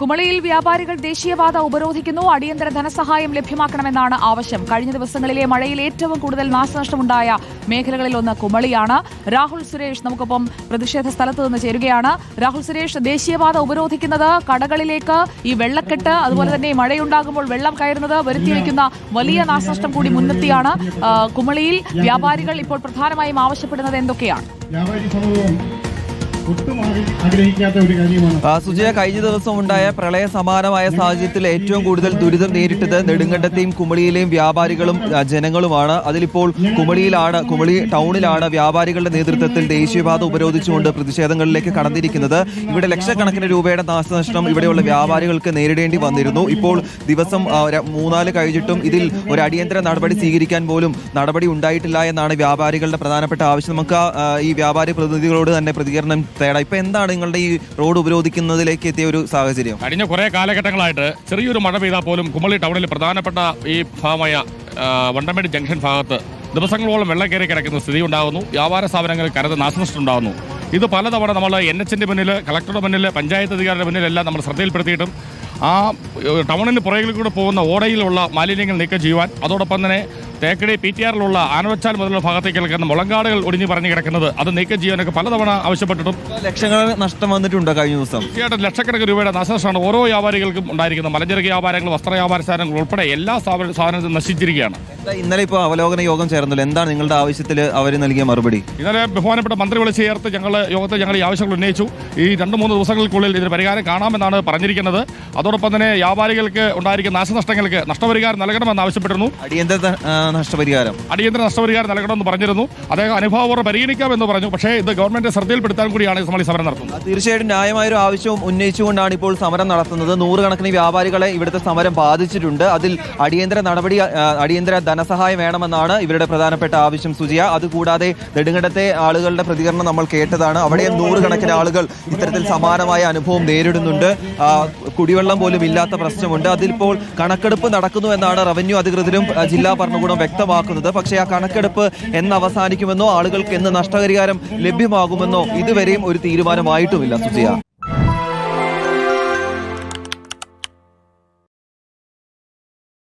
കുമളിയിൽ വ്യാപാരികൾ ദേശീയപാത ഉപരോധിക്കുന്നു. അടിയന്തര ധനസഹായം ലഭ്യമാക്കണമെന്നാണ് ആവശ്യം. കഴിഞ്ഞ ദിവസങ്ങളിലെ മഴയിൽ ഏറ്റവും കൂടുതൽ നാശനഷ്ടമുണ്ടായ മേഖലകളിൽ ഒന്ന് കുമളിയാണ്. രാഹുൽ സുരേഷ് നമുക്കൊപ്പം പ്രതിഷേധ സ്ഥലത്ത് നിന്ന് ചേരുകയാണ്. രാഹുൽ സുരേഷ് ദേശീയപാത ഉപരോധിക്കുന്നത് കടകളിലേക്ക് ഈ വെള്ളക്കെട്ട് അതുപോലെ തന്നെ മഴയുണ്ടാകുമ്പോൾ വെള്ളം കയറുന്നത് വരുത്തിവെക്കുന്ന വലിയ നാശനഷ്ടം കൂടി മുൻനിർത്തിയാണ്. കുമളിയിൽ വ്യാപാരികൾ ഇപ്പോൾ പ്രധാനമായും ആവശ്യപ്പെടുന്നത് എന്തൊക്കെയാണ്? സുജയ കഴിഞ്ഞ ദിവസം ഉണ്ടായ പ്രളയ സമാനമായ സാഹചര്യത്തിൽ ഏറ്റവും കൂടുതൽ ദുരിതം നേരിട്ടത് നെടുങ്കണ്ടത്തെയും കുമളിയിലെയും വ്യാപാരികളും ജനങ്ങളുമാണ്. അതിലിപ്പോൾ കുമളിയിലാണ് കുമളി ടൗണിലാണ് വ്യാപാരികളുടെ നേതൃത്വത്തിൽ ദേശീയപാത ഉപരോധിച്ചുകൊണ്ട് പ്രതിഷേധങ്ങളിലേക്ക് കടന്നിരിക്കുന്നത്. ഇവിടെ ലക്ഷക്കണക്കിന് രൂപയുടെ നാശനഷ്ടം ഇവിടെയുള്ള വ്യാപാരികൾക്ക് നേരിടേണ്ടി വന്നിരുന്നു. ഇപ്പോൾ ദിവസം മൂന്നാൽ കഴിഞ്ഞിട്ടും ഇതിൽ ഒരു അടിയന്തര നടപടി സ്വീകരിക്കാൻ പോലും നടപടി ഉണ്ടായിട്ടില്ല എന്നാണ് വ്യാപാരികളുടെ പ്രധാനപ്പെട്ട ആവശ്യം. നമുക്ക് ഈ വ്യാപാരി പ്രതിനിധികളോട് തന്നെ പ്രതികരണം തേടാം ഇപ്പൊ എന്താണ് നിങ്ങളുടെ ഈ റോഡ് ഉപരോധിക്കുന്നതിലേക്ക് എത്തിയ ഒരു സാഹചര്യം? കഴിഞ്ഞ കുറെ കാലഘട്ടങ്ങളായിട്ട് ചെറിയൊരു മഴ പെയ്താൽ പോലും കുമളി ടൗണിൽ പ്രധാനപ്പെട്ട ഈ ഭാഗമായ വണ്ടമേട് ജംഗ്ഷൻ ഭാഗത്ത് ദിവസങ്ങളോളം വെള്ളം കയറി കിടക്കുന്ന സ്ഥിതി ഉണ്ടാകുന്നു. വ്യാപാര സ്ഥാപനങ്ങൾ കരുത് നാശനഷ്ടം ഉണ്ടാകുന്നു ഇത് പലതവണ നമ്മൾ എൻ എച്ചിന്റെ മുന്നിൽ കളക്ടറുടെ മുന്നിൽ പഞ്ചായത്ത് അധികാരിയുടെ മുന്നിലെല്ലാം നമ്മൾ ശ്രദ്ധയിൽപ്പെടുത്തിയിട്ടും ആ ടൗണിന് പുറകിൽ കൂടെ പോകുന്ന ഓടയിലുള്ള മാലിന്യങ്ങൾ നീക്കം ചെയ്യുവാൻ അതോടൊപ്പം തന്നെ തേക്കടി പി ടി ആറിലുള്ള ആനവച്ചാൽ മുതലുള്ള ഭാഗത്തേക്ക് കിടക്കുന്ന മുളങ്കാടുകൾ ഒടിഞ്ഞു പറഞ്ഞു കിടക്കുന്നത്. അത് നീക്കം ചെയ്യാനൊക്കെ പലതവണ ആവശ്യപ്പെട്ടിട്ടും ലക്ഷങ്ങൾ നഷ്ടം വന്നിട്ടുണ്ടോ കഴിഞ്ഞ ദിവസം. തീർച്ചയായിട്ടും ലക്ഷക്കണക്കിന് രൂപയുടെ നാശനഷ്ടമാണ് ഓരോ വ്യാപാരികൾക്കും ഉണ്ടായിരിക്കുന്നത്. മലഞ്ചരക്ക് വ്യാപാരങ്ങൾ വസ്ത്ര വ്യാപാര സ്ഥാപനങ്ങൾ ഉൾപ്പെടെ എല്ലാ സ്ഥാപന സാധനങ്ങളും നശിച്ചിരിക്കുകയാണ്. ഇന്നലെ ഇപ്പോൾ അവലോകന യോഗം ചേർന്നല്ലോ. എന്താണ് നിങ്ങളുടെ ആവശ്യത്തിൽ അവർ നൽകിയ മറുപടി? ഇന്നലെ ബഹുമാനപ്പെട്ട മന്ത്രി വിളിച്ച് ചേർത്ത് ഞങ്ങൾ യോഗത്തിൽ ഞങ്ങൾ ഈ ആവശ്യങ്ങൾ ഉന്നയിച്ചു. ഈ രണ്ട് മൂന്ന് ദിവസങ്ങൾക്കുള്ളിൽ ഇതിന് പരിഹാരം കാണാമെന്നാണ് പറഞ്ഞിരിക്കുന്നത്. അതോടൊപ്പം തന്നെ വ്യാപാരികൾക്ക് ഉണ്ടായിരിക്കുന്ന നാശനഷ്ടങ്ങൾക്ക് നഷ്ടപരിഹാരം നൽകണമെന്ന് ആവശ്യപ്പെട്ടിരുന്നു. അടിയന്തര നഷ്ടപരിഹാരം. അടിയന്തര നഷ്ടപരിഹാരം നൽകണമെന്ന് പറഞ്ഞിരുന്നു. അദ്ദേഹം അനുഭവപൂർവം പരിഗണിക്കാമെന്ന് പറഞ്ഞു. പക്ഷേ ഇത് ഗവൺമെന്റ് ശ്രദ്ധയിൽപ്പെടുത്താൻ കൂടിയാണ് നമ്മൾ ഈ സമരം നടത്തുന്നത്. തീർച്ചയായിട്ടും ന്യായമായ ഒരു ആവശ്യവും ഉന്നയിച്ചുകൊണ്ടാണ് ഇപ്പോൾ സമരം നടത്തുന്നത്. നൂറുകണക്കിന് വ്യാപാരികളെ ഇവിടുത്തെ സമരം ബാധിച്ചിട്ടുണ്ട്. അതിൽ അടിയന്തര നടപടി അടിയന്തര ധനസഹായം വേണമെന്നാണ് ഇവരുടെ പ്രധാനപ്പെട്ട ആവശ്യം സുജിയ. അതുകൂടാതെ നെടുങ്കണ്ടത്തെ ആളുകളുടെ പ്രതികരണം നമ്മൾ കേട്ടതാണ്. അവിടെ നൂറുകണക്കിന് ആളുകൾ ഇത്തരത്തിൽ സമാനമായ അനുഭവം നേരിടുന്നുണ്ട്. കുടിവെള്ളം പോലും ഇല്ലാത്ത പ്രശ്നമുണ്ട്. അതിൽ ഇപ്പോൾ കണക്കെടുപ്പ് നടക്കുന്നു എന്നാണ് റവന്യൂ അധികൃതരും ജില്ലാ ഭരണകൂടം വ്യക്തമാക്കുന്നത്. പക്ഷേ ആ കണക്കെടുപ്പ് എന്ന് അവസാനിക്കുമെന്നോ ആളുകൾക്ക് എന്ന് നഷ്ടപരിഹാരം ലഭ്യമാകുമെന്നോ ഇതുവരെയും ഒരു തീരുമാനമായിട്ടുമില്ല സുജിയ